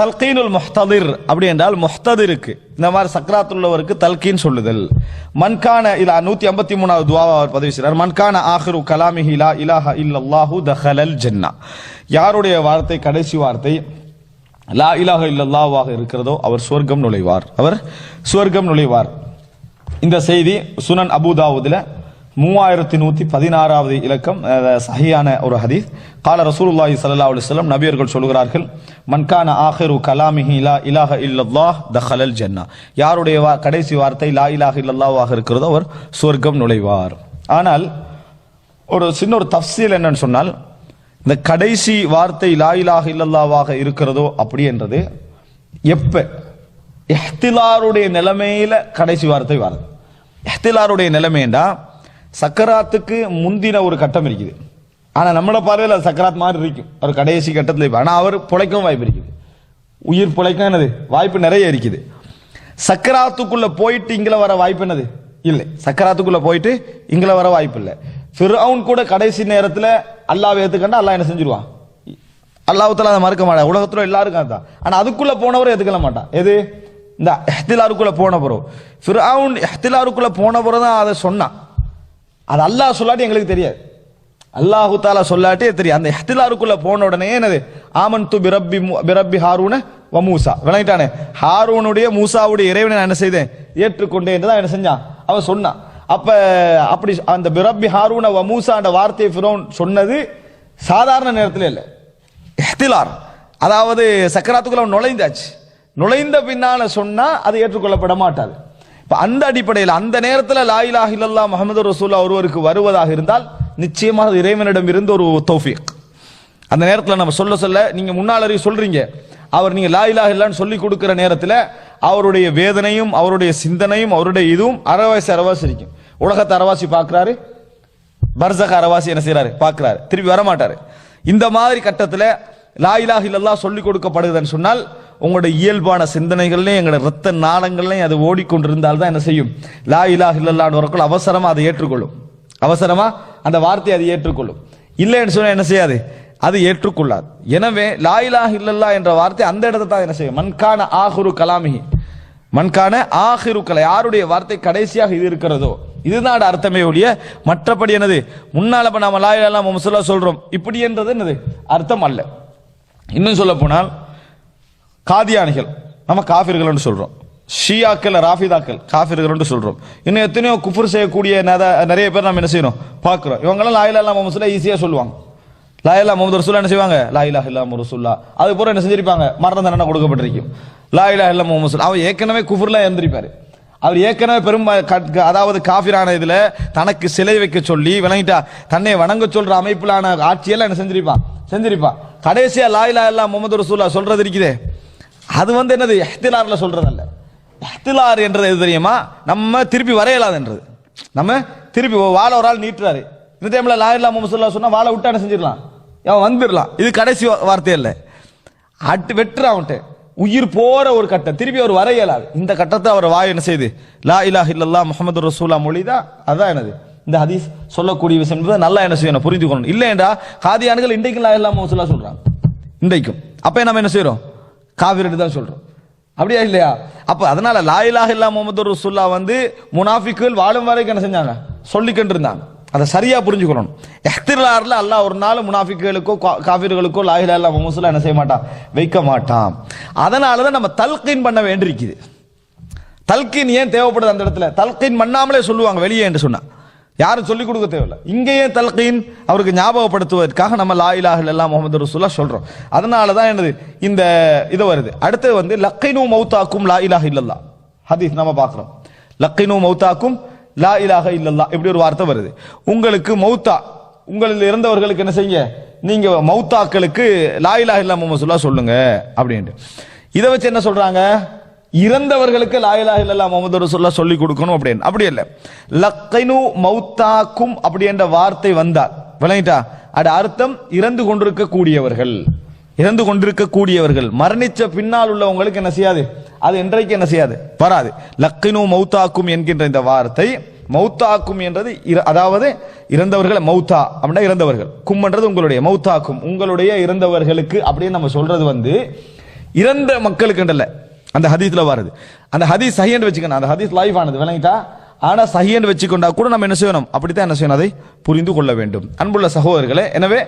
தல்கீனுல் முஹ்ததிர் அப்படி என்றால் முஹ்ததிருக்கு. இந்த மாதிரி சக்கராத்தில் உள்ளவருக்கு தல்கீன் சொல்லுதல். மன்கான இலா நூத்தி ஐம்பத்தி மூணாவது துவாவா அவர் பதிவு செய்கிறார் மன்கான ஆஹிரு கலாமிஹி லா இலாஹ இல்லல்லாஹு தஹலல் ஜன்னா. யாருடைய வார்த்தை கடைசி வார்த்தை லா இலாஹ இல்லல்லாவாக இருக்கிறதோ அவர் சுவர்க்கம் நுழைவார். அவர் சுவர்க்கம் நுழைவார். இந்த செய்தி சுனன் அபுதாவுதில் மூவாயிரத்தி நூத்தி பதினாறாவது இலக்கம் சஹியான ஒரு ஹதீஸ். கால ரசூலுல்லாஹி சல்லா அலைஹி வஸல்லம் நபியர்கள் சொல்கிறார்கள் மன்கான ஆஹிரு கலாமிஹி லா இலாஹ இல்லல்லாஹ் தஹலல் ஜன்னா. யாருடைய வா- கடைசி வார்த்தை லா இலாஹ இல்லல்லாவாக இருக்கிறதோ அவர் சுவர்க்கம் நுழைவார். ஆனால் ஒரு சின்ன ஒரு தஃசீல் என்னன்னு சொன்னால் இந்த கடைசி வார்த்தை லாயிலாக இல்லல்லாவாக இருக்கிறதோ அப்படி என்றது எப்ப? எஹ்திலாருடைய நிலைமையில கடைசி வார்த்தை வருது எஹ்திலாருடைய நிலைமைண்டா சக்கராத்துக்கு முந்தின ஒரு கட்டம் இருக்குது. ஆனால் நம்மளை பார்வையில் அது சக்கராத் மாதிரி இருக்கும். அவர் கடைசி கட்டத்தில் ஆனால் அவர் பிழைக்கவும் வாய்ப்பு இருக்குது. உயிர் பிழைக்கும் என்னது? வாய்ப்பு நிறைய இருக்குது. சக்கராத்துக்குள்ளே போயிட்டு இங்கே வர வாய்ப்பு என்னது? இல்லை. சக்கராத்துக்குள்ளே போயிட்டு இங்கே வர வாய்ப்பு இல்லை. ஃபிர்அவுன் கூட கடைசி நேரத்தில் அல்லாஹ் ஏற்றுக்கண்டா அல்லாஹ் என்ன செஞ்சிருவான்? அல்லாஹ்வுத்தால அதை மறுக்க மாட்டான். உலகத்தில் எல்லாருக்கும் அதான். ஆனால் அதுக்குள்ளே போனவர் ஏற்றுக்கல மாட்டான். எது? இந்த எஹ்திலாருக்குள்ளே போன பிறகு ஃபிர்அவுன் எஹ்திலாருக்குள்ளே போன பிறகு தான் அதை சொன்னான். அது அல்லாஹ் சொல்லாட்டி எங்களுக்கு தெரியாது. அல்லாஹு தாலா சொல்லாட்டே தெரியும் அந்த எஹ்திலாருக்குள்ள போன உடனே என்னது? ஆமன் து பிரப்பி பிரப்பி ஹாரூன வ மூசா. விளங்கிட்டானே? ஹாரூனுடைய மூசாவுடைய இறைவனை நான் என்ன செய்தேன்? ஏற்றுக்கொண்டேன் தான் என்ன செஞ்சான். அவன் சொன்னான். அப்ப அப்படி அந்த பிரப்பி ஹாரூன வ மூசா வார்த்தையை ஃபிரோன் சொன்னது சாதாரண நேரத்தில் இல்லை. எஹ்திலார் அதாவது சக்கராத்துக்குள்ள அவன் நுழைந்தாச்சு. நுழைந்த பின்னால சொன்னா அது ஏற்றுக்கொள்ளப்பட மாட்டாது. அந்த அடிப்படையில் அந்த நேரத்தில் லாயிலா இல்லல்லா முகமது ரசூல்லா ஒருவருக்கு வருவதாக இருந்தால் நிச்சயமாக அது இறைவனிடம் இருந்து ஒரு தௌஃபீக். அந்த நேரத்தில் நம்ம சொல்ல சொல்ல நீங்கள் முன்னாளரை அறிவு அவர் நீங்கள் லா இலாஹ இல்லன்னு சொல்லி கொடுக்குற நேரத்தில் அவருடைய வேதனையும் அவருடைய சிந்தனையும் அவருடைய இதுவும் அறவாசி அறவாசி இருக்கும் உலகத்தை அறவாசி பார்க்குறாரு பர்சக அரவாசி என்ன செய்கிறாரு பார்க்குறாரு திருப்பி வரமாட்டார். இந்த மாதிரி கட்டத்தில் லா இலாஹ சொல்லிக் சொல்லி கொடுக்கப்படுதுன்னு சொன்னால் உங்களுடைய இயல்பான சிந்தனைகள்லையும் எங்களோட ரத்த நாளங்கள்லையும் அது ஓடிக்கொண்டிருந்தால் தான் என்ன செய்யும்? லா இலா இல்லல்லான்னு வரக்குள் அவசரமாக அதை ஏற்றுக்கொள்ளும். அவசரமாக அந்த வார்த்தையை அது ஏற்றுக்கொள்ளும். இல்லைன்னு சொன்னால் என்ன செய்யாது? அது ஏற்றுக்கொள்ளாது. எனவே லா இலாஹ என்ற வார்த்தை அந்த இடத்தை தான் என்ன செய்யும்? மண்கான ஆகுரு கலாமிகி மன்கான ஆஹிரு கலை யாருடைய வார்த்தை கடைசியாக இது இருக்கிறதோ? இதுதான் அர்த்தமே ஒழிய மற்றபடி என்னது? முன்னால் இப்போ நாம் லா இலாஹ சொல்கிறோம் இப்படி என்றது என்னது? அர்த்தம் அல்ல. இன்னும் சொல்ல போனால் காதியானிகள். நம்ம காஃபிர்கள்னு சொல்றோம். ஷியாக்கள் ராஃபிதாக்கள் காஃபிர்கள்னு சொல்றோம். இன்னும் எத்தனையோ குஃபர் செய்யக்கூடிய நிறைய பேர் நம்ம என்ன செய்யணும் பார்க்குறோம். இவங்கெல்லாம் லாயிலா இல்லாம முஹம்மது ஈஸியாக சொல்லுவாங்க. லாயிலா முகமது ரசூல்லா என்ன செய்வாங்க? லாயிலா இல்லாம இல்லா ரசூல்லா அது பூரா என்ன செஞ்சிருப்பாங்க? மரண தண்டனை கொடுக்கப்பட்டிருக்கும். லாயிலா இல்லாம இல்லா முஹம்மது அவர் ஏற்கனவே குஃபர்ல இருந்திருப்பாரு. அவர் ஏற்கனவே பெரும் அதாவது காஃபிரான இதில் தனக்கு சிலை வைக்க சொல்லி விளங்கிட்டா தன்னை வணங்க சொல்ற அமைப்பிலான ஆட்சியெல்லாம் என்ன செஞ்சிருப்பான் செஞ்சிருப்பான் கடைசியா லாயிலா இல்லா முகமது ரசூல்லா சொல்றது இருக்குதே. அது வந்து என்னது? எஹ்திலாரில் சொல்கிறதல்ல எஹ்திலார் என்றது எது தெரியுமா? நம்ம திருப்பி வரையலாதுன்றது. நம்ம திருப்பி வாழ வாழை ஒரு ஆள் நீட்டுறாரு. இந்த டைம்ல லா இல்லாம சொன்னால் வாழை விட்டான என்ன செஞ்சிடலாம். அவன் வந்துடலாம். இது கடைசி வார்த்தை இல்லை அட்டு வெட்டுற அவன்ட்டு உயிர் போற ஒரு கட்டம். திருப்பி அவர் வர இயலாது இந்த கட்டத்தை அவர் வாய் என்ன செய்யுது லா இலாஹ இல்லல்லா முஹம்மது ரசூலா மொழி தான் அதான் என்னது? இந்த ஹதீஸ் சொல்லக்கூடிய விஷயம் என்பதை நல்லா என்ன செய்யணும் புரிந்து கொள்ளணும் இல்லையென்றா காதியானுகள் இன்றைக்கும் லா இல்லாம முசல்லா சொல்றாங்க. இன்றைக்கும். அப்ப நம்ம என்ன செய்யறோம் காவிரிட்டு தான் சொல்றோம். அப்படியா இல்லையா? அப்ப அதனால லாயிலாக இல்லா முகமது ரசூல்லா வந்து முனாஃபிக்குகள் வாழும் வரைக்கும் என்ன செஞ்சாங்க? சொல்லிக்கிட்டு இருந்தாங்க அதை சரியா புரிஞ்சுக்கணும். எஹ்திலார்ல அல்லாஹ் ஒரு நாள் முனாஃபிக்குகளுக்கோ கா- காஃபிர்களுக்கோ லா இல்லா முகமது என்ன செய்ய மாட்டான்? வைக்க மாட்டான். அதனால தான் நம்ம தல்கீன் பண்ண வேண்டியிருக்குது. தல்கீன் ஏன் தேவைப்படுது அந்த இடத்துல? தல்கீன் பண்ணாமலே சொல்லுவாங்க வெளியே என்று சொன்னா. யாரும் சொல்லிக் கொடுக்க தேவையில்லை. இங்கேயே தல்கீன் அவருக்கு ஞாபகப்படுத்துவதற்காக நம்ம லா இலாஹ முகமது முஹம்மது ரசூல்லா சொல்றோம். அதனால தான் என்னது? இந்த இது வருது. அடுத்தது வந்து லக்கைனு மௌத்தாக்கும் லா இலாஹ இல்லல்லா ஹதீஸ் நம்ம பார்க்குறோம். லக்கைனு மௌத்தாக்கும் லா இலாஹ இல்லல்லா இப்படி ஒரு வார்த்தை வருது. உங்களுக்கு மௌத்தா உங்களில் இறந்தவர்களுக்கு என்ன செய்ய? நீங்க மௌத்தாக்களுக்கு லா இலாக இல்லா முகமது சொல்லுங்க அப்படின்ட்டு. இதை வச்சு என்ன சொல்றாங்க? இறந்தவர்களுக்கு லா இல்லல்லா முகமது ரசூல்லா சொல்லி கொடுக்கணும் அப்படின்னு. அப்படி இல்லை. லக்கைனு மௌத்தாக்கும் அப்படி என்ற வார்த்தை வந்தால் விளங்கிட்டா? அது அர்த்தம் இறந்து கொண்டிருக்க கூடியவர்கள் இறந்து கொண்டிருக்க கூடியவர்கள் மரணிச்ச பின்னால் உள்ளவங்களுக்கு என்ன செய்யாது? அது என்றைக்கு என்ன செய்யாது? வராது. லக்கினு மௌத்தாக்கும் என்கின்ற இந்த வார்த்தை மௌத்தாக்கும் என்றது இற- அதாவது இறந்தவர்களை மௌத்தா அப்படின்னா இறந்தவர்கள். கும்ன்றது உங்களுடைய மௌத்தாக்கும். உங்களுடைய இறந்தவர்களுக்கு அப்படின்னு நம்ம சொல்றது வந்து இறந்த மக்களுக்கு அந்த ஹதீஸ்ல வருது. அந்த ஹதீஸ் சஹின்னு வச்சுக்கணும் அந்த ஹதீஸ் லைஃப் ஆனது விளங்கிட்டா? ஆனா சஹின்னு வச்சுக்கொண்டா கூட நம்ம என்ன செய்யணும்? அப்படித்தான் என்ன செய்யணும்? அதை புரிந்து கொள்ள வேண்டும். அன்புள்ள சகோதரர்களே எனவே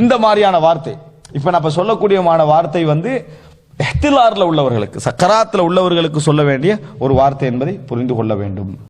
இந்த மாதிரியான வார்த்தை இப்ப நான் சொல்லக்கூடியமான வார்த்தை வந்து எஹ்திலார்ல உள்ளவர்களுக்கு சக்கராத்துல உள்ளவர்களுக்கு சொல்ல வேண்டிய ஒரு வார்த்தை என்பதை புரிந்து கொள்ள வேண்டும்.